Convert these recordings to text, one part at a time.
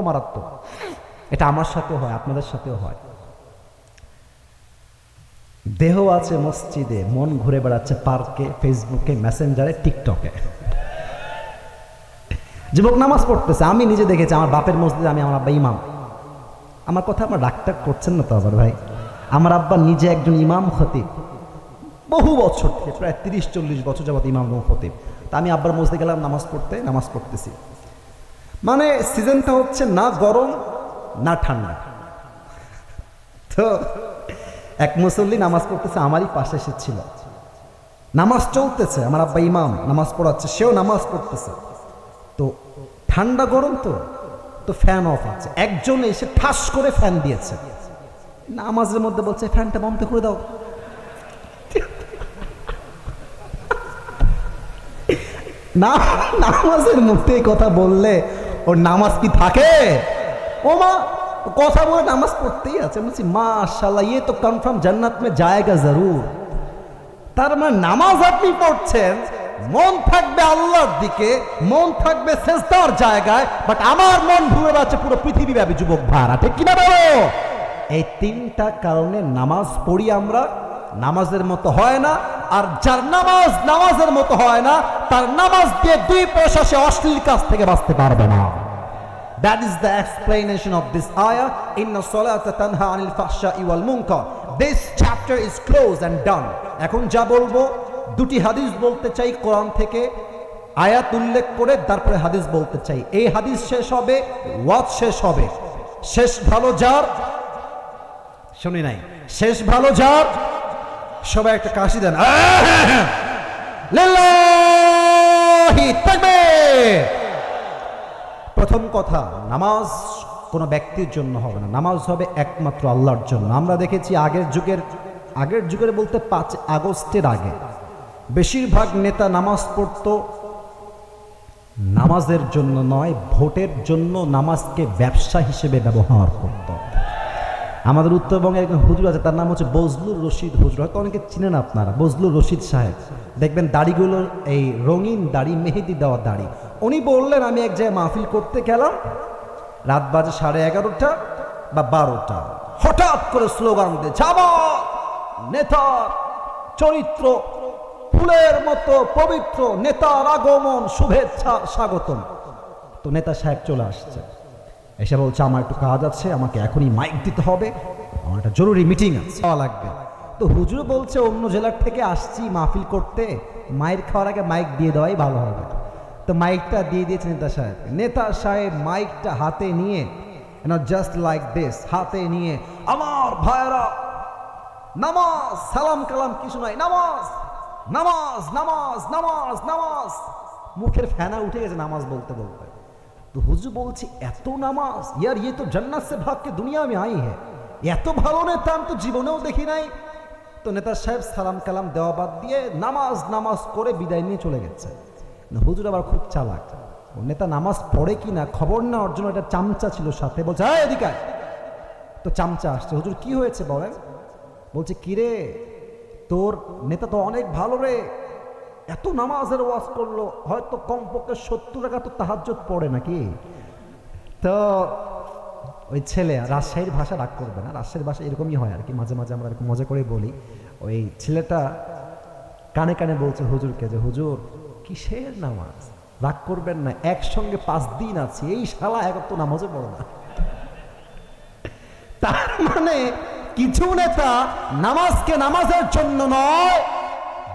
মারাত্মক। এটা আমার সাথেও হয়, আপনাদের সাথেও হয়। দেহ আছে মসজিদে, মন ঘুরে বেড়াচ্ছে পার্কে, ফেসবুকে, মেসেঞ্জারে, টিকটকে। যুবক নামাজ পড়তেছে, আমি নিজে দেখেছি, আমার বাপের মসজিদে আমি, আমার আব্বা ইমাম। আমার কথা আমার রাগটাগ করছেন না তো আবার ভাই? আমার আব্বা নিজে একজন ইমাম খতিব। বহু বছর থেকে, প্রায় তিরিশ, চল্লিশ বছর যাবত ইমাম খতিব। তা আমি আব্বার মসজিদে গেলাম, নামাজ পড়তে, নামাজ পড়তেছি। মানে সিজনটা হচ্ছে না গরম, না ঠান্ডা। তো এক মুসল্লি নামাজ পড়তেছে, আমারই পাশে এসে ছিল। নামাজ চলতেছে, আমার আব্বা ইমাম, নামাজ পড়াচ্ছে, সেও নামাজ পড়তেছে। তো ঠান্ডা গরম তো তো ফ্যান অফ আছে। একজন এসে ঠাস করে ফ্যান দিয়েছে। নামাজের মধ্যে বলছে ফ্যানটা বন্ধ করে দাও। না, নামাজের মধ্যে কথা বললে ওর নামাজ কি থাকে? ও মা, কথা বলে নামাজ পড়তেই আছে। বলছি মাশাল্লাহ ইয়ে তো কনফার্ম জান্নাত মে জায়গা জরুর। তার মানে নামাজ আপনি পড়ছেন, মন থাকবে আল্লাহর দিকে, মন থাকবে শেষদার জায়গায় বাট আমার মন ঘুরে যাচ্ছে পুরো পৃথিবীব্যাপী যুবক ভাড়া ঠিক কিনা বলো? এই তিনটা কারণে নামাজ পড়ি আমরা, নামাজের মতো হয় না আর যার নামাজ নামাজের মতো হয় না, তার নামাজ দিয়ে দুই পয়সা সে অশ্লীল কাজ থেকে বাঁচতে পারবে না That is the explanation of this ayah. Inna salata tanha anil fahsha'i wal munkar. This chapter is closed and done. এখন যা বলব, দুটি হাদিস বলতে চাই কোরআন থেকে, আয়াত উল্লেখ করে তারপরে হাদিস বলতে চাই এই হাদিস শেষ হবে, ওয়াজ শেষ হবে শেষ ভালো যার শুনি নাই শেষ ভালো যার সবাই একটা কাশি দেন। প্রথম কথা, নামাজ কোনো ব্যক্তির জন্য হবে না। নামাজ হবে একমাত্র আল্লাহর জন্য। আমরা দেখেছি আগের যুগের আগের যুগের বলতে পাঁচ আগস্টের আগে বেশিরভাগ নেতা নামাজ পড়তো নামাজের জন্য নয়, ভোটের জন্য নামাজকে ব্যবসা হিসেবে ব্যবহার করত। আমাদের উত্তরবঙ্গে একজন হুজুর আছে, তার নাম হচ্ছে বজলুর রশিদ হুজুর। হয়তো অনেকে চিনেন আপনারা, বজলুর রশিদ সাহেব। দেখবেন দাড়িগুলোর এই রঙিন দাড়ি, মেহেদি দেওয়া দাড়ি। উনি বললেন, আমি এক জায়গায় মাহফিল করতে গেলাম, রাত বাজে সাড়ে এগারোটা বা বারোটা। হঠাৎ করে স্লোগান দিয়ে যাব নেতা, চরিত্র, ফুলের মতো পবিত্র নেতার আগমন, শুভেচ্ছা, স্বাগতম। তো নেতা সাহেব চলে আসছে। এসে বলছে আমার একটু কাজ আছে আমাকে এখনই মাইক দিতে হবে। আমার একটা জরুরি মিটিং আছে। লাগবে। তো হুজুর বলছে অন্য জেলার থেকে আসছি মাহফিল করতে। মাইক খাওয়ার আগে মাইক দিয়ে দেওয়াই ভালো হবে। তো মাইকটা দিয়ে দিয়েছে নেতা সাহেব। নেতা সাহেব মাইকটা হাতে নিয়ে জাস্ট লাইক দিস হাতে নিয়ে আমার ভাইয়েরা নামাজ সালাম কালাম কিছু নাই নামাজ নামাজ নামাজ নামাজ নামাজ। মুখের ফেনা উঠে গেছে নামাজ বলতে বলতে। তো হুজু বলছি এত নামাজ ইয়ার ইয়ে তো জান্নাত সে ভাগকে দুনিয়া আমি আই হ্যাঁ এত ভালো নেতা আমি তো জীবনেও দেখি নাই তো নেতা সাহেব সালাম কালাম দেওয়া বাদ দিয়ে নামাজ নামাজ করে বিদায় নিয়ে চলে গেছে হুজুর আবার খুব চালাক নেতা নামাজ পড়ে কি না খবর না অর্জুন একটা চামচা ছিল সাথে বলছে হ্যাঁ এদিকে তো চামচা আসছে হুজুর কি হয়েছে বলেন বলছে কিরে তোর নেতা তো অনেক ভালো রে এত নামাজের ওয়াজ করল, হয়তো কমপক্ষে সত্তর টাকা তো তাহাজ্জত পড়ে নাকি? তো ওই ছেলে রাজশাহীর ভাষা রাগ করবে না, রাজশাহীর ভাষা এরকমই হয় আর কি, মাঝে মাঝে আমরা এরকম মজা করে বলি। ওই ছেলেটা কানে কানে বলছে হুজুরকে যে, হুজুর, কিসের নামাজ? রাগ করবেন না, একসঙ্গে পাঁচ দিন আছি, এই শালা এক তো নামাজও পড়ো না। তার মানে কিছু নেতা নামাজকে নামাজের জন্য নয়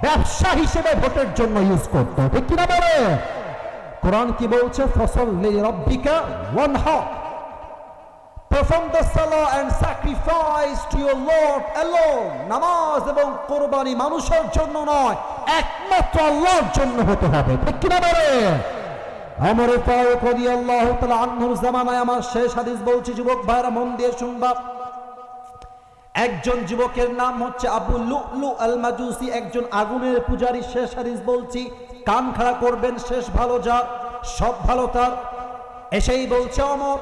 ব্যবসা হিসেবে ভোটের জন্য ইউজ করতো। ঠিক কিনা বলে? কোরআন কি বলছে? ফসল ওয়ান হক Perform the salah and sacrifice to your Lord alone. নামাজ এবং কোরবানি মানুষের জন্য নয়, একমাত্র আল্লাহর জন্য হতে হবে। ঠিক কিনা বলে? আমর ফারুক রাদিয়াল্লাহু তাআলা আনহুর জামানায় আমার শেষ হাদিস বলছি, যুবক ভাইরা, মন দিয়ে শুনবা। একজন যুবকের নাম হচ্ছে আবু লুলু আল মাজুসি একজন আগুনের পূজারী, শেষ হাদিস বলছি। কান খাড়া করবেন, শেষ ভালো যার, সব ভালো তার। এসেই বলছে, অমর,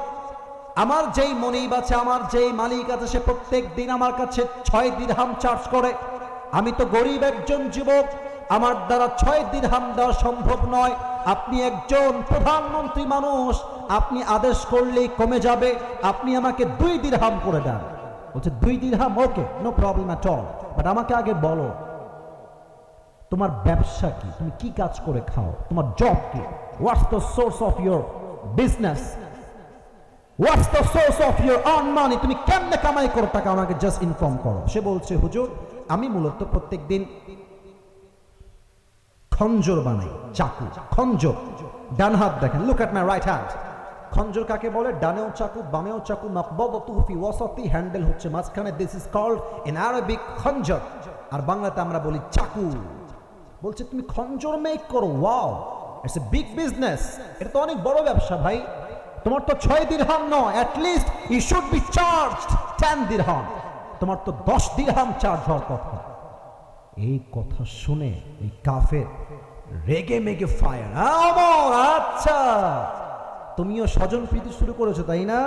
আমার যেই মনিব আছে, আমার যেই মালিক আছে, সে প্রত্যেক দিন আমার কাছে ছয় দিরহাম চার্জ করে। আমি তো গরিব একজন যুবক, আমার দ্বারা ছয় দিরহাম দেওয়া সম্ভব নয়। আপনি একজন প্রধানমন্ত্রী মানুষ, আপনি আদেশ করলেই কমে যাবে। আপনি আমাকে দুই দিরহাম করে দেন। বলছে, দুই দিরহাম okay no problem at all but আমাকে আগে বলো, তোমার ব্যবসা কি? তুমি কি কাজ করে খাও? তোমার জব কি? What's the source of your business what's the source of your earn money তুমি কেমনে কামাই করো? টাকা আমাকে জাস্ট ইনফর্ম করো। সে বলছে, হুজুর, আমি মূলত প্রত্যেক দিন খঞ্জর বানাই, চাকু, খঞ্জর। ডান হাত দেখেন look at my right hand খঞ্জর কাকে বলে? ডানেও চাকু, বামেও চাকু মাকবদতু ফি ওয়াসাতি, হ্যান্ডেল হচ্ছে মাঝখানে। This is called in Arabic খঞ্জর। আর বাংলাতে আমরা বলি চাকু। বলছে, তুমি খঞ্জর মেক করো wow it's a big business এটা তো অনেক বড় ব্যবসা ভাই। তোমার তো ছয় দিরহাম নয় at least you should be charge ten দিরহাম তোমার তো দশ দিরহাম চার্জ হওয়ার কথা। এই কথা শুনে এই কাফের রেগে মেগে ফায়ার আচ্ছা। তুমিও স্বজন প্রীতি শুরু করেছ, তাই না?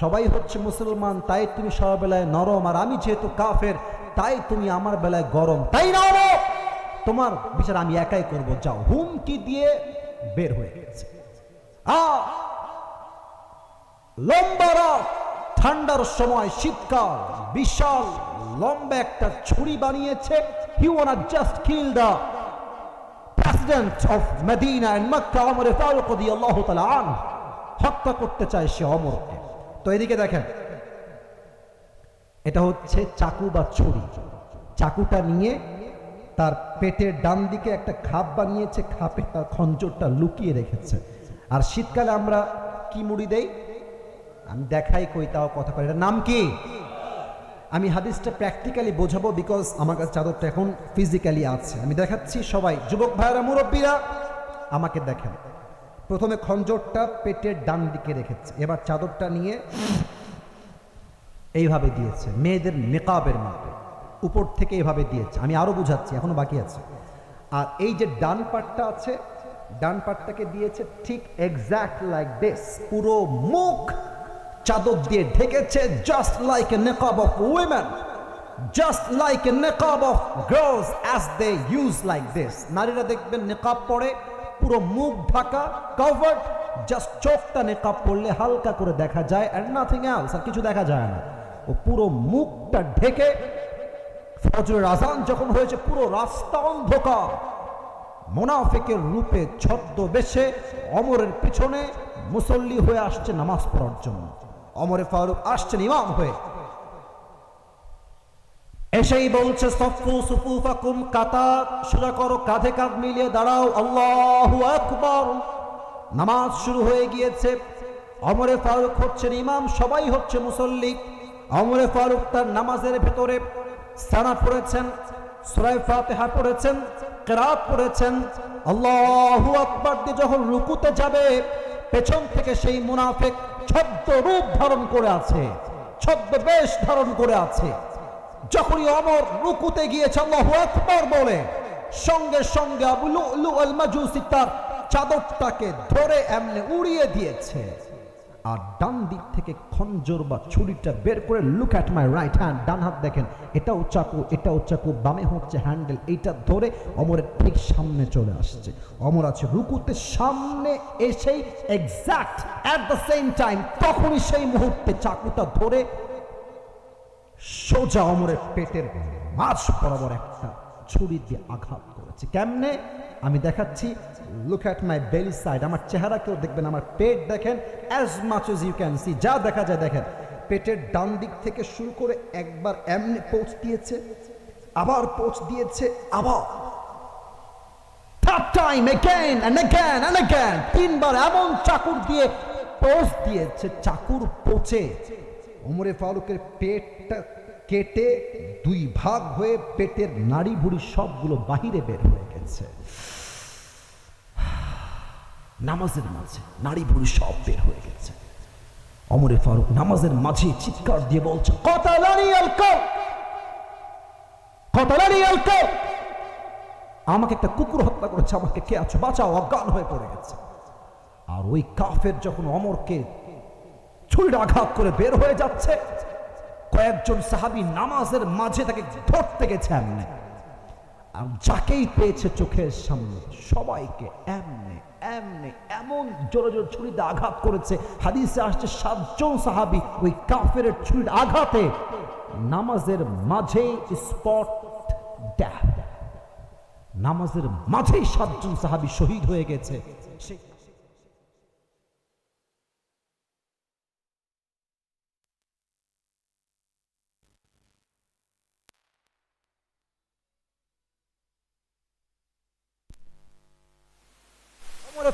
সবাই হচ্ছে মুসলমান, তাই তুমি সবার বেলায় নরম, আর আমি যেহেতু কাফের, তাই তুমি আমার বেলায় গরম, তাই না তোমার বিচার আমি একাই করব, যাও। হুমকি দিয়ে বের হয়ে গেছে। লম্বা ঠান্ডার সময়, শীতকাল, বিশাল, লম্বা একটা ছুরি বানিয়েছে। He wanna just kill the president of Medina and Mecca Umar Farooq রাদিয়াল্লাহু তাআলা আনহু হত্যা করতে চায় সে অমরকে। তো এদিকে দেখেন, এটা হচ্ছে চাকু বা ছুরি। চাকুটা নিয়ে তার পেটের ডান দিকে একটা খাপ বানিয়েছে, খাপে তার খঞ্জরটা লুকিয়ে রেখেছে। আর শীতকালে আমরা কি মুড়ি দেই? আমি দেখাই কই, তাও কথা কই এটার নাম কি? আমি হাদিসটা প্র্যাকটিক্যালি বোঝাবো বিকজ আমার কাছে চাদরটা এখন ফিজিক্যালি আছে। আমি দেখাচ্ছি সবাই, যুবক ভাইয়েরা, মুরব্বীরা, আমাকে দেখেন। প্রথমে খঞ্জরটা পেটের ডান দিকে রেখেছে। এবার চাদরটা নিয়ে এইভাবে দিয়েছে। মেয়েদের মেকআপের মতো উপর থেকে এভাবে দিয়েছে। আমি আরও বুঝাচ্ছি, এখনও বাকি আছে। আর এই যে ডান পাটটা আছে, ডান পাটটাকে দিয়েছে ঠিক এক্স্যাক্ট লাইক দিস পুরো মুখ চাদর দিয়ে ঢেকেছে just like a niqab of women just like a niqab of girls as they use like this নারীরা দেখবেন নেকাব পরে, পুরো মুখ ঢাকা কভার্ড জাস্ট চোখটা নেকাব পড়লে হালকা করে দেখা যায় অ্যান্ড নাথিং এলস আর কিছু দেখা যায় না। ও পুরো মুখটা ঢেকে ফজরের আজান যখন হয়েছে, পুরো রাস্তা অন্ধকার। মোনাফেকের রূপে ছদ্মবেশে অমরের পিছনে মুসল্লি হয়ে আসছে নামাজ পড়ার জন্য। অমরে ফারুক আসছেন ইমাম হয়ে। এসেই বলছে, সফু সুফুফাকুম কাতা সোজা করো, কাঁধে কাঁধ মিলিয়ে দাঁড়াও, আল্লাহু আকবার। নামাজ শুরু হয়ে গিয়েছে। অমরে ফারুক হচ্ছেন ইমাম, সবাই হচ্ছে মুসল্লি। অমরে ফারুক তার নামাজের ভেতরে সানা পড়েছেন সুরাই ফাতেহা পড়েছেন, কেরাত পড়েছেন। আল্লাহু আকবার দিয়ে যখন রুকুতে যাবে, পেছন থেকে সেই মুনাফেক ছদ্ম রূপ ধারণ করে আছে, ছদ্ম বেশ ধারণ করে আছে। যখনই অমর রুকুতে গিয়েছে, আল্লাহু বলে, সঙ্গে সঙ্গে আবু লুলু আল মাজুসি তার চাদরটাকে ধরে এমনি উড়িয়ে দিয়েছে। আর ডান দিক থেকে খঞ্জর বা ছুরিটা বের করে look at my right hand ডান হাত দেখেন, এটাও চাকু এটাও চাকু, বামে হচ্ছে হ্যান্ডেল এইটা ধরে অমরের ঠিক সামনে চলে আসছে। অমর আছে রুকুতে, সামনে এসেই exact at the same time তখনই সেই মুহূর্তে চাকুটা ধরে সোজা অমরের পেটের মাছ বরাবর একটা ছুরি দিয়ে আঘাত করেছে। কেমনে? আমি দেখাচ্ছি। Look at my belly side আমার চেহারা কেউ দেখবেন, আমার পেট দেখেন as much as you can see যা দেখা যায় দেখেন। পেটের ডান দিক থেকে শুরু করে একবার এমনি পোচ দিয়েছে, আবার পোচ দিয়েছে, আবার। Third time again and again and again তিনবার এমন চাকুর দিয়ে পোষ দিয়েছে, চাকুর পোচে ওমরে ফারুকের পেটটা কেটে দুই ভাগ হয়ে পেটের নাড়ি ভুড়ি সবগুলো বাহিরে বের হয়ে গেছে নামাজের মাঝে নাড়ি ভুড়ি সব বের হয়ে গেছে। অমরে ফারুক, নামাজের মাঝে চিৎকার দিয়ে বলছে আমাকে একটা কুকুর হত্যা করেছে, আমাকে কে আছো? বাঁচাও, অজ্ঞান হয়ে পড়ে গেছে। আর ওই কাফের যখন অমরকে ছুরির আঘাত করে বের হয়ে যাচ্ছে, কয়েকজন সাহাবি নামাজের মাঝে তাকে ধরতে গেছে আর যাকেই পেয়েছে চোখের সামনে, সবাইকে এমনি এমনি, এমন জোরে জোরে ছুরিতে আঘাত করেছে। হাদিসে আসছে, সাতজন সাহাবি ওই কাফের ছুরির আঘাতে নামাজের মাঝে স্পট ড্যাথ নামাজের মাঝেই সাতজন সাহাবি শহীদ হয়ে গেছে।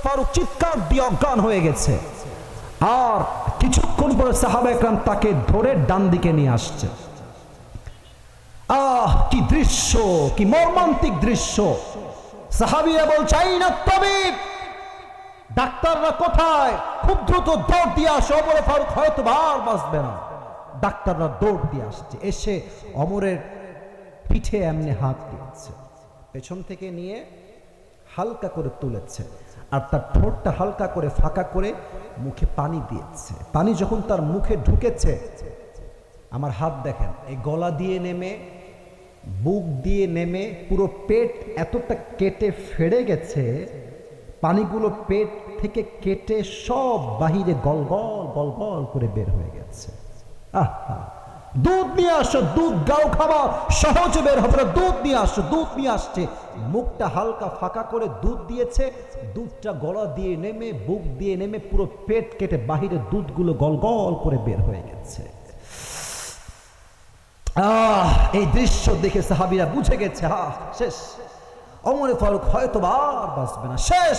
ফারুক চিৎকার দিয়ে অজ্ঞান হয়ে গেছে। আর কিছুক্ষণ পরে সাহাবা একরাম তাকে ধরে ডান দিকে নিয়ে আসছে। আহ, কি দৃশ্য, কি মর্মান্তিক দৃশ্য। সাহাবিরা বলছে "আই না ডাক্তাররা কোথায়? খুব দ্রুত দৌড় দিয়ে আসে। অমরে ফারুক হয়তো বাঁচবে না। ডাক্তাররা দৌড় দিয়ে আসছে। এসে অমরের পিঠে এমনি হাত দিচ্ছে পেছন থেকে নিয়ে হালকা করে তুলেছে। আর তার ঠোঁটটা হালকা করে ফাঁকা করে মুখে পানি দিয়েছে। পানি যখন তার মুখে ঢুকেছে, আমার হাত দেখেন, এই গলা দিয়ে নেমে, বুক দিয়ে নেমে পুরো পেট এতটা কেটে ফেড়ে গেছে, পানিগুলো পেট থেকে কেটে সব বাহিরে গলগল গলগল করে বের হয়ে গেছে। আহা! দুধ নিয়ে আসো, দুধ গাও খাওয়া সহজে বের হবে দুধ নিয়ে আসো, দুধ নিয়ে আসছে। মুখটা হালকা ফাঁকা করে দুধ দিয়েছে। দুধটা গলা দিয়ে নেমে, বুক দিয়ে নেমে পুরো পেট কেটে বাহিরে দুধগুলো গলগল করে বের হয়ে গেছে। এই দৃশ্য দেখে সাহাবিরা বুঝে গেছে, আহ, শেষ। অমরে ফারুক হয়তো আর বাঁচবে না। শেষ।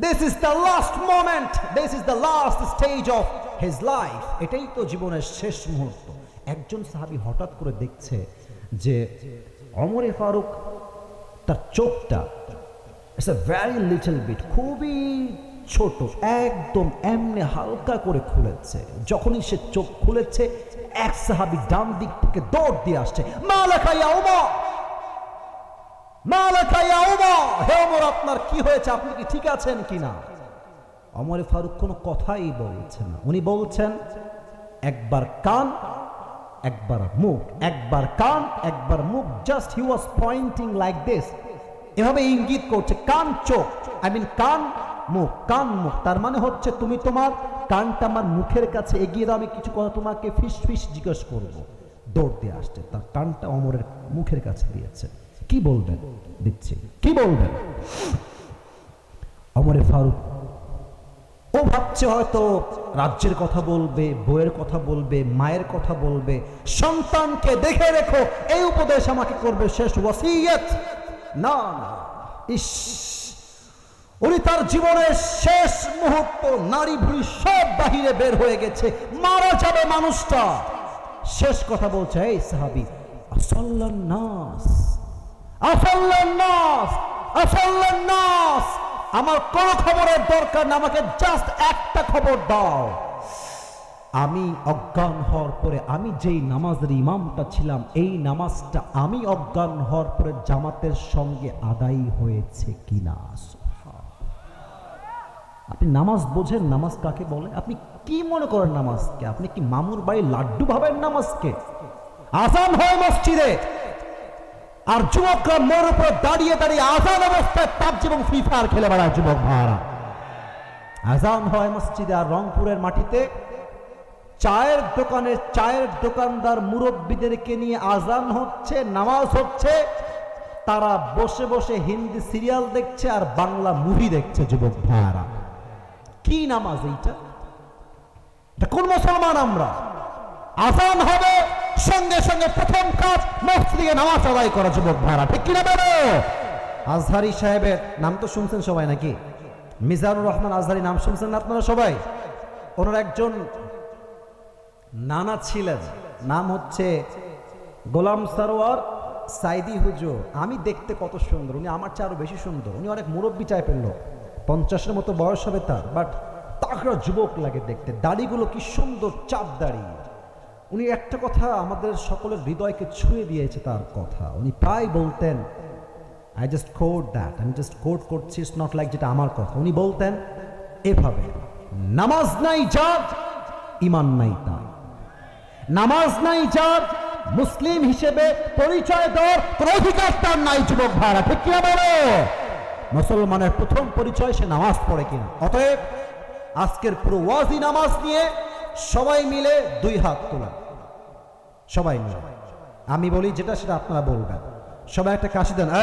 This is the last moment this is the last stage of his life এটাই তো জীবনের শেষ মুহূর্ত। একজন সাহাবি হঠাৎ করে দেখছে যে অমরে ফারুক তার চোখটা it's a very little bit খুবই ছোট, একদম এমনি হালকা করে খুলেছে। যখনই সে চোখ খুলেছে, এক সাহাবি ডান দিক থেকে দৌড় দিয়ে আসছে মা লেখাইয়া মা লেখাইয়া উমা হে ওমর, আপনার কি হয়েছে? আপনি কি ঠিক আছেন কিনা? অমরে ফারুক কোনো কথাই বলছে না। উনি বলছেন, একবার কান, একবার মুখ, একবার কান, একবার মুখ just he was pointing like this এভাবে ইঙ্গিত করছে, কান, চোখ আই মিন কান, মুখ কান, মুখ। তার মানে হচ্ছে তুমি তোমার কানটা আমার মুখের কাছে এগিয়ে দাও, আমি কিছু কথা তোমাকে ফিস ফিস জিজ্ঞেস করব। দৌড় দিয়ে আসছে, তার কানটা অমরের মুখের কাছে দিয়েছে। কি বলবেন? দিচ্ছি। কি বলবেন? অমরে ফারুক ও ভাবছে হয়তো রাজ্যের কথা বলবে বইয়ের কথা বলবে, মায়ের কথা বলবে। সন্তানকে দেখে রেখো, এই উপদেশ আমাকে করবে শেষ ওয়াসিয়ত। না না, ইস, উনি তার জীবনের শেষ মুহূর্ত, নারী ভুড়ি সব বাহিরে বের হয়ে গেছে, মারা যাবে মানুষটা। শেষ কথা বলছে, এই সাহাবি আসল্লান নাস আসল্লান নাস আসল্লান নাস। আমার কোনো খবরের দরকার না আমাকে জাস্ট একটা খবর দাও। আমি অজ্ঞান হওয়ার পরে আমি যেই নামাজের ইমামটা ছিলাম, এই নামাজটা আমি অজ্ঞান হওয়ার পরে জামাতের সঙ্গে আদায় হয়েছে কিনা? আপনি নামাজ বোঝেন, নামাজ কাকে বলে? আপনি কি মনে করেন নামাজকে? আপনি কি মামুর বাড়ি লাড্ডু ভাবেন নামাজকে? আসান হয় মসজিদে। আর যুবকরা মোর উপর দাঁড়িয়ে দাঁড়িয়ে আজান অবস্থায় পাবজি এবং ফ্রি ফায়ার খেলে বেড়ায় যুবক ভাড়া আজান হয় মসজিদে আর রংপুরের মাটিতে। চায়ের দোকানে চায়ের দোকানদার মুরব্বীদেরকে নিয়ে আজান হচ্ছে, নামাজ হচ্ছে। তারা বসে বসে হিন্দি সিরিয়াল দেখছে আর বাংলা মুভি দেখছে যুবক ভাড়া কি নামাজ এইটা? কোন মুসলমান আমরা? আজান হবে। সঙ্গে সঙ্গে প্রথম কাজ মসজিদে নামাজ আদায় করা যুবক ভাড়া ঠিক কিনা বলো আজহারি সাহেবের নাম তো শুনছেন সবাই নাকি? মিজানুর রহমান আজহারি নাম শুনছেন না আপনারা সবাই? ওনার একজন নানা ছিলেন, নাম হচ্ছে গোলাম সারোয়ার সাইদি হুজুর। আমি দেখতে কত সুন্দর, উনি আমার চেয়ে আরও বেশি সুন্দর। উনি অনেক মুরব্বী টাইপের লোক। পঞ্চাশের মতো বয়স হবে তার বাট তাকড়া যুবক লাগে দেখতে। দাড়িগুলো কি সুন্দর, চাপ দাড়ি। উনি একটা কথা আমাদের সকলের হৃদয়কে ছুঁয়ে দিয়েছে তার কথা। উনি প্রায় বলতেন আই জাস্ট কোড দ্যাট আমি জাস্ট কোড করছি ইটস নট লাইক যেটা আমার কথা। উনি বলতেন, এভাবে, নামাজ নাই যার ইমান নাই তার। নামাজ নাই যার, মুসলিম হিসেবে পরিচয় দেওয়ার অধিকার তার নাই, যুবক ভাইরা, ঠিক কিনা বলো? মুসলমানের প্রথম পরিচয় সে নামাজ পড়ে কিনা। অতএব, আজকের পুরো ওয়াজি নামাজ নিয়ে সবাই মিলে দুই হাত তোলা। সবাই মিলে। আমি বলি যেটা সেটা আপনারা বলবেন। সবাই একটা কাশি দেন।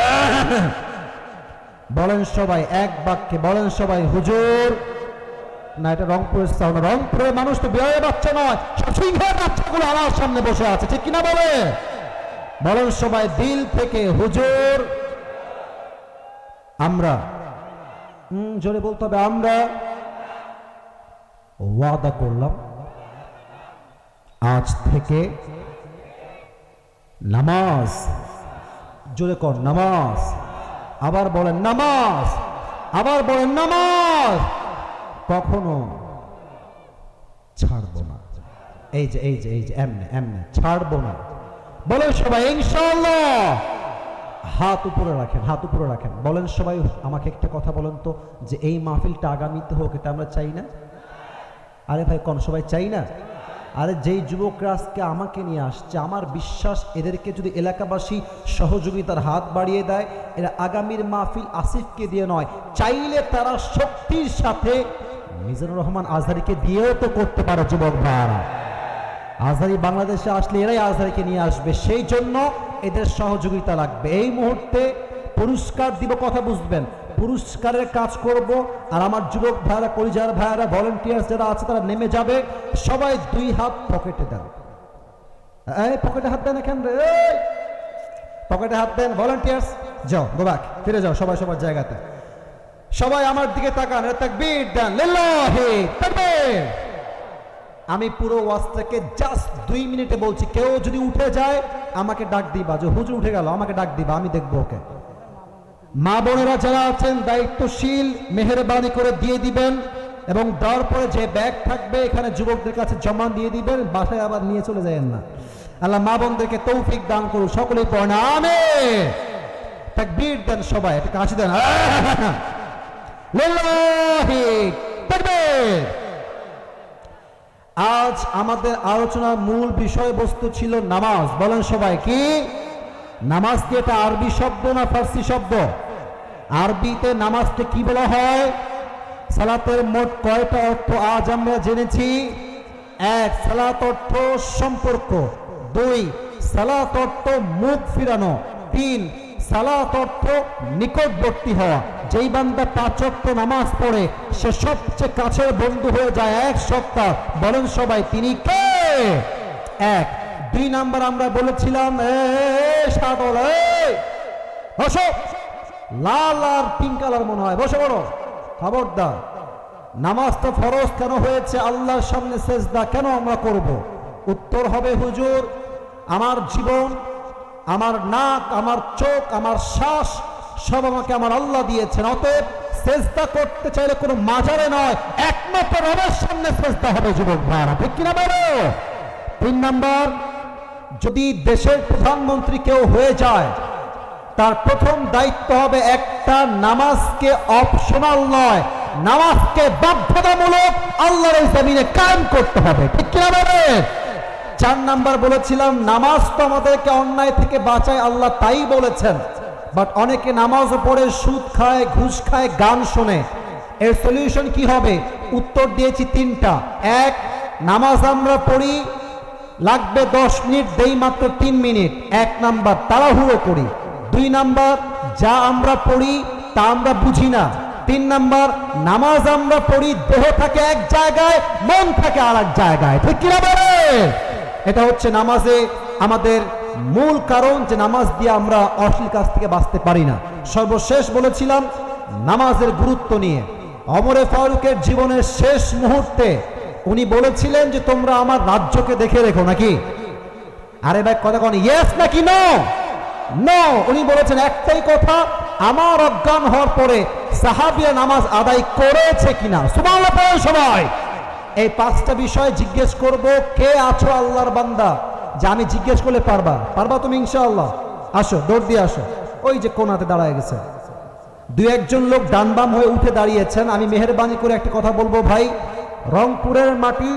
বলেন সবাই এক বাক্যে, বলেন সবাই, হুজুর, না, এটা রংপুরের সাউন্ড রংপুরের মানুষ তো বিয়ে বাচ্চা নয়। সব সিংহের বাচ্চাগুলো আমার সামনে বসে আছে, ঠিক কিনা বলে? বলেন সবাই, দিল থেকে হুজুর, আমরা। জোরে বলতে হবে, আমরা। ওয়াদা করলাম। আজ থেকে নামাজ। জোরে কর, নামাজ। আবার বলেন, নামাজ। আবার বলেন, নামাজ। কখনো ছাড়বো না। এই যে এই যে এই যে, এমনে এমনে, ছাড়বো না। বলেন সবাই ইনশাল্লাহ হাত উপরে রাখেন, হাত উপরে রাখেন। বলেন সবাই, আমাকে একটা কথা বলেন তো, যে এই মাহফিলটা আগামীতে হোক, এটা আমরা চাই না? আরে ভাই, কোন সবাই চাই না? আরে যেই যুবকরা আজকে আমাকে নিয়ে আসছে, আমার বিশ্বাস এদেরকে যদি এলাকাবাসী সহযোগিতার হাত বাড়িয়ে দেয়, এরা আগামীর মাহফিল আসিফকে দিয়ে নয়, চাইলে তারা শক্তির সাথে মিজানুর রহমান আজহারিকে দিয়েও তো করতে পারে যুবক ভাইয়ারা। আজহারি বাংলাদেশে আসলে এরাই আজহারিকে নিয়ে আসবে, সেই জন্য এদের সহযোগিতা লাগবে। এই মুহূর্তে পুরস্কার দিব কথা বুঝবেন পুরস্কারের কাজ করব। আর আমার যুবক ভাইরা পরিযার ভাইয়ারা ভলেন্টিয়ার্স যারা আছে, তারা নেমে যাবে। সবাই দুই হাত পকেটে দেন এই, পকেটে হাত দেন এখান রে পকেটে হাত দেন ভলেন্টিয়ার্স যাও, গো ব্যাক ফিরে যাও সবাই সবার জায়গাতে। সবাই আমার দিকে তাকান তাকবীর দেন, লিল্লাহি তাকবীর। আমি পুরো ওয়াজটাকে জাস্ট দুই মিনিটে বলছি, কেউ যদি উঠে যায়, আমাকে ডাক দিবা। যে, হুজুর উঠে গেল, আমাকে ডাক দিবা, আমি দেখব ওকে। মা বোনেরা যারা আছেন, দায়িত্বশীল, মেহরবানি করে দিয়ে দিবেন এবং দেওয়ার পরে যে ব্যাগ থাকবে, এখানে যুবকদের কাছে জমা দিয়ে দিবেন, বাসায় আবার নিয়ে চলে যাবেন না। আল্লাহ মা বোনদেরকে তৌফিক দান করুন, সকলেই আমি তাকবীর দেন সবাই একটা কাশি দেন আজ আমাদের আলোচনার মূল বিষয়বস্তু ছিল নামাজ, বলেন সবাই কি? নামাজ কি এটা আরবি শব্দ না ফার্সি শব্দ? আরবিতে নামাজকে কি বলা হয়? সালাতের মোট কয়টা অর্থ আজ আমরা জেনেছি? এক, সালাত অর্থ সম্পর্ক। দুই, সালাত অর্থ মুখ ফিরানো। তিন, সালাত অর্থ নিকটবর্তী হওয়া। যেই বান্দা পাঁচ ওয়াক্ত নামাজ পড়ে, সে সবচেয়ে কাছের বন্ধু হয়ে যায় এক সপ্তাহ। বলেন সবাই, তিনি কে? এক দুই নাম্বার আমরা বলেছিলাম বসো। লাল আর পিঙ্ক কালার মনে হয়। বসে বড় খবরদার। নামাজ তো ফরজ কেন হয়েছে? আল্লাহর সামনে সেজদা কেন আমরা করব? উত্তর হবে, হুজুর, আমার জীবন, আমার নাক, আমার চোখ, আমার শ্বাস, সব আমাকে আমার আল্লাহ দিয়েছেন। অতএব চেষ্টা করতে চাইলে কোনো মাজারে নয়, একমাত্র রবের সামনে চেষ্টা হবে যুবক ভাইরা ঠিক কিনা বলো? তিন নাম্বার যদি দেশের প্রধানমন্ত্রী কেউ হয়ে যায়, তার প্রথম দায়িত্ব হবে একটা নামাজকে অপশনাল নয়, নামাজকে বাধ্যতামূলক আল্লাহর এই জমিনে কায়েম করতে হবে। ঠিক কিনা বলেন চার নাম্বার বলেছিলাম, নামাজ তো আমাদেরকে অন্যায় থেকে বাঁচায়, আল্লাহ তাই বলেছেন। বাট অনেকে নামাজও পড়ে, সুদ খায়, ঘুষ খায়, গান শোনে। এর সলিউশন কি হবে? উত্তর দিয়েছি তিনটা। এক, নামাজ আমরা পড়ি লাগবে দশ মিনিট, দেই মাত্র তিন মিনিট। এক নাম্বার, তাড়াহুড়ো করি। দুই নাম্বার, যা আমরা পড়ি, তা আমরা বুঝি না। তিন নাম্বার, নামাজ আমরা পড়ি, দেহ থাকে এক জায়গায়, মন থাকে আর এক জায়গায়। ঠিক কিনা বলে? এটা হচ্ছে নামাজে আমাদের মূল কারণ যে নামাজ দিয়ে আমরা অশ্লীল কাজ থেকে বাঁচতে পারি না। সর্বশেষ বলেছিলাম, নামাজের গুরুত্ব নিয়ে। অমরে ফারুকের জীবনের শেষ মুহূর্তে উনি বলেছিলেন যে তোমরা আমার রাজ্যকে দেখে রেখো নাকি? আরে ভাই, কথা কোন ইয়েস নাকি নো উনি বলেছেন একটাই কথা, আমার অজ্ঞান হওয়ার পরে সাহাবিয়া নামাজ আদায় করেছে কিনা। সবাই। এই পাঁচটা বিষয় জিজ্ঞেস করব, কে আছো আল্লাহর বান্দা? যে আমি জিজ্ঞেস করলে পারবা? পারবা তুমি ইনশাআল্লাহ। আসো, দৌড় দিয়ে আসো। ওই যে কোনাতে দাঁড়ায় গেছে। দু একজন লোক ডান বাম হয়ে উঠে দাঁড়িয়েছেন। আমি মেহরবানি করে একটা কথা বলব ভাই। রংপুরের মাটি,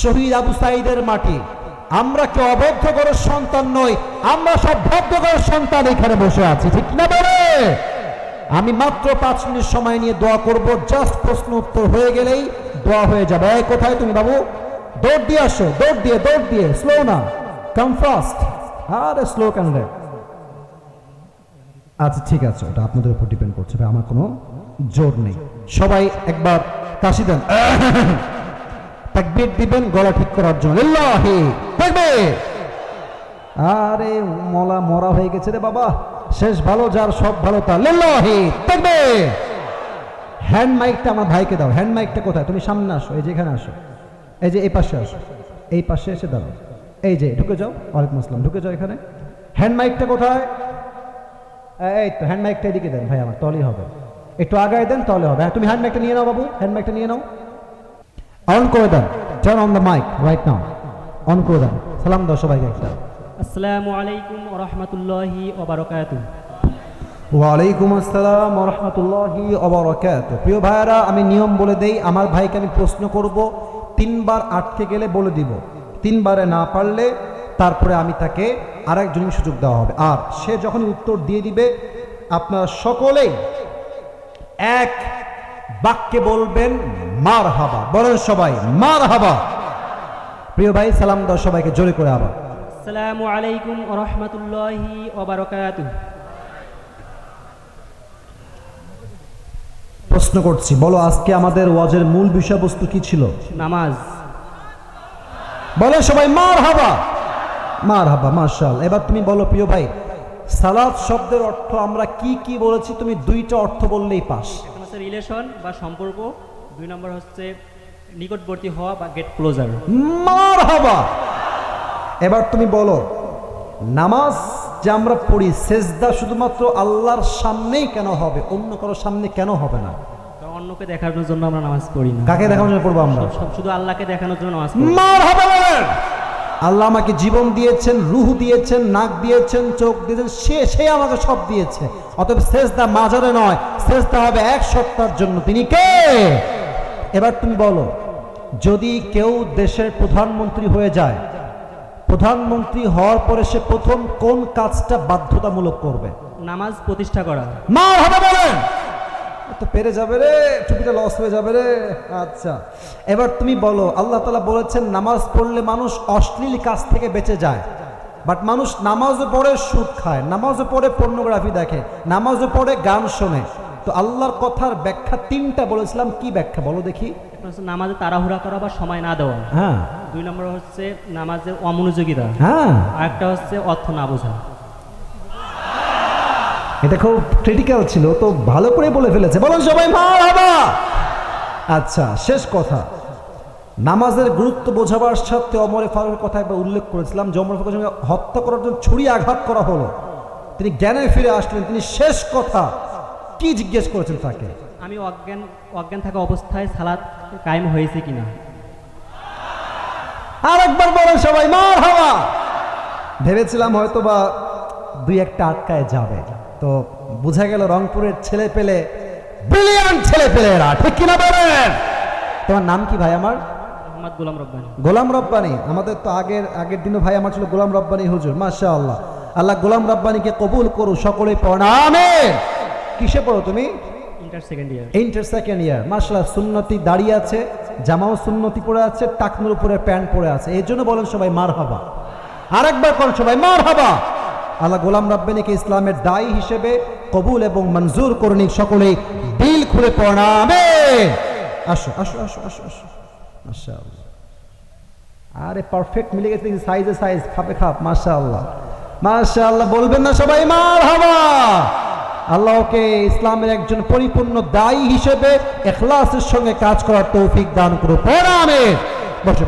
শহীদ আবু সাইদের মাটি। আমরা কেউ অবদ্ধ করার সন্তান নই? আমরা সব বদ্ধ করার সন্তান এখানে বসে আছি, ঠিক না বলে? আমি মাত্র পাঁচ মিনিট সময় নিয়ে দোয়া করব, জাস্ট প্রশ্ন উত্তর হয়ে গেলেই দোয়া হয়ে যাবে। এই, কোথায় তুমি বাবু? দৌড় দিয়ে আসো, দৌড় দিয়ে দৌড় দিয়ে স্লো না। কাম ফাস্ট আরে স্লো কেন রে? আচ্ছা ঠিক আছে, ওটা আপনাদের উপর ডিপেন্ড করছে। আমার কোনো জোর নেই। সবাই একবার কাশি দেন। তাকবীর দিবেন, গলা ঠিক করার জন্য। আরে মলা মরা হয়ে গেছে রে বাবা। শেষ ভালো, যার সব ভালো তার। লিল্লাহি তাকবীর। হ্যান্ড মাইকটা আমার ভাইকে দাও। হ্যান্ড মাইকটা কোথায়? তুমি সামনে আসো, এই যে এখানে আসো। এই যে এই পাশে আসো। এই পাশে এসে দাঁড়াও। এই যে, ঢুকে যাও। ওয়ালাইকুম আসসালাম। ঢুকে যাও এখানে। হ্যান্ড মাইকটা কোথায়? এই তো হ্যান্ড মাইকটা এদিকে দেন ভাই আমার, তলই হবে। একটু আগায় দেন তাহলে হবে। হ্যাঁ তুমি হ্যান্ড মাইকটা নিয়ে নাও বাবু হ্যান্ড মাইকটা নিয়ে নাও। অন করে দেন। Turn on the mic right now on করে দেন। সালাম দাও সবাইকে একটা আসসালামু আলাইকুম রহমতুল্লাহি ওবরকাত ওয়ালাইকুম আসসালাম রহমতুল্লাহি অবরকাত প্রিয় ভাইয়ারা আমি নিয়ম বলে দেই আমার ভাইকে আমি প্রশ্ন করব তিনবার আটকে গেলে বলে দিব। তিনবারে না পারলে তারপরে আমি তাকে আরেকজনের সুযোগ দেওয়া হবে। আর সে যখন উত্তর দিয়ে দিবে আপনারা সকলেই এক বাক্যে বলবেন মার হাবা বলেন সবাই মার হাবা প্রিয় ভাই সালাম দাও সবাইকে জোরে করে আবার। আসসালামু আলাইকুম রহমতুল্লাহি প্রশ্ন করছি বলো আজকে আমাদের ওয়াজের মূল বিষয়বস্তু কি ছিল? নামাজ। বলে সবাই মার হাবা মার হাবা মার্শাল এবার তুমি বলো প্রিয় ভাই সালাদ শব্দের অর্থ আমরা কি কি বলেছি তুমি দুইটা অর্থ বললেই পাস। হচ্ছে রিলেশন বা সম্পর্ক দুই নম্বর হচ্ছে নিকটবর্তী হওয়া বা গেট ক্লোজার মার হাবা এবার তুমি বলো নামাজ যে আমরা পড়ি সেজদা শুধুমাত্র আল্লাহর সামনেই কেন হবে? অন্য কারোর সামনে কেন হবে না? অন্যকে দেখানোর জন্য আমরা নামাজ পড়ি না। কাকে দেখানোর জন্য পড়ব আমরা? শুধু আল্লাহকে দেখানোর জন্য নামাজ মার হবে আল্লাহ আমাকে জীবন দিয়েছেন রুহ দিয়েছেন নাক দিয়েছেন চোখ দিয়েছেন সে সে আমাকে সব দিয়েছে। অতএব শেষদা মাজারে নয় শেষদা হবে এক সপ্তাহের জন্য। তিনি কে? এবার তুমি বলো যদি কেউ দেশের প্রধানমন্ত্রী হয়ে যায় প্রধানমন্ত্রী হওয়ার পরে সে প্রথম কোন কাজটা বাধ্যতামূলক করবে? নামাজ প্রতিষ্ঠা করা। মা হবে বলেন। তো পেরে যাবে রে টুপিটা লস হয়ে যাবে রে। আচ্ছা এবার তুমি বলো আল্লাহ তালা বলেছেন নামাজ পড়লে মানুষ অশ্লীল কাজ থেকে বেঁচে যায়। বাট মানুষ নামাজও পড়ে সুদ খায়। নামাজও পড়ে পর্নোগ্রাফি দেখে। নামাজও পড়ে গান শোনে। তো আল্লাহর কথার ব্যাখ্যা তিনটা বলেছিলাম কি ব্যাখ্যা বলো দেখি। নামাজে তাড়াহুড়া করা বা সময় না দেওয়া। হ্যাঁ। দুই নম্বর হচ্ছে নামাজের অমনোযোগিতা। হ্যাঁ। আর একটা হচ্ছে অর্থ না বোঝা। এটা খুব ক্রিটিক্যাল ছিল তো ভালো করে বলে ফেলেছে। বলুন সবাই মা বাবা আচ্ছা শেষ কথা। নামাজের গুরুত্ব বোঝাবার সাথে অমরে ফারুকের কথা একবার উল্লেখ করেছিলাম যে অমর ফারুকের সঙ্গে হত্যা করার জন্য ছুরি আঘাত করা হলো। তিনি জ্ঞানে ফিরে আসলেন তিনি শেষ কথা কি জিজ্ঞেস করেছেন তাকে? আমি অজ্ঞান অজ্ঞান থাকা অবস্থায় সালাদ কায়েম হয়েছে কিনা? আর একবার বলেন সবাই মার হাওয়া ভেবেছিলাম হয়তো বা দুই একটা আটকায় যাবে। তো বোঝা গেল রংপুরের ছেলে পেলে ব্রিলিয়ান্ট ছেলে পেলেরা ঠিক কিনা বলেন? তোমার নাম কি ভাই আমার? গোলাম রব্বানি। গোলাম রব্বানি আমাদের তো আগের আগের দিনও ভাই আমার ছিল গোলাম রব্বানি হুজুর মাশা আল্লাহ আল্লাহ গোলাম রব্বানিকে কবুল করু সকলে প্রণামে কিসে পড়ো তুমি? ইন্টার সেকেন্ড ইয়ার মার্শাল্লাহ সুন্নতি দাঁড়িয়ে আছে জামাও সুন্নতি পরে আছে টাকনুর উপরে প্যান্ট পরে আছে। এই জন্য বলেন সবাই মার হাবা আরেকবার করেন সবাই মার হাবা আল্লাহ গোলাম রাব্বানিকে ইসলামের দায়ী হিসেবে কবুল এবং মঞ্জুর করুন সকলেই দিল খুলে প্রণামে আসো আসো আসো আসো আসো। মাশা আরে পারফেক্ট মিলে গেছে সাইজে সাইজ খাপে খাপ মাশা আল্লাহ মাশা আল্লাহ বলবেন না সবাই মার হাবা আল্লাহকে ইসলামের একজন পরিপূর্ণ দায়ী হিসেবে এখলাসের সঙ্গে কাজ করার তৌফিক দান করো বসে বসে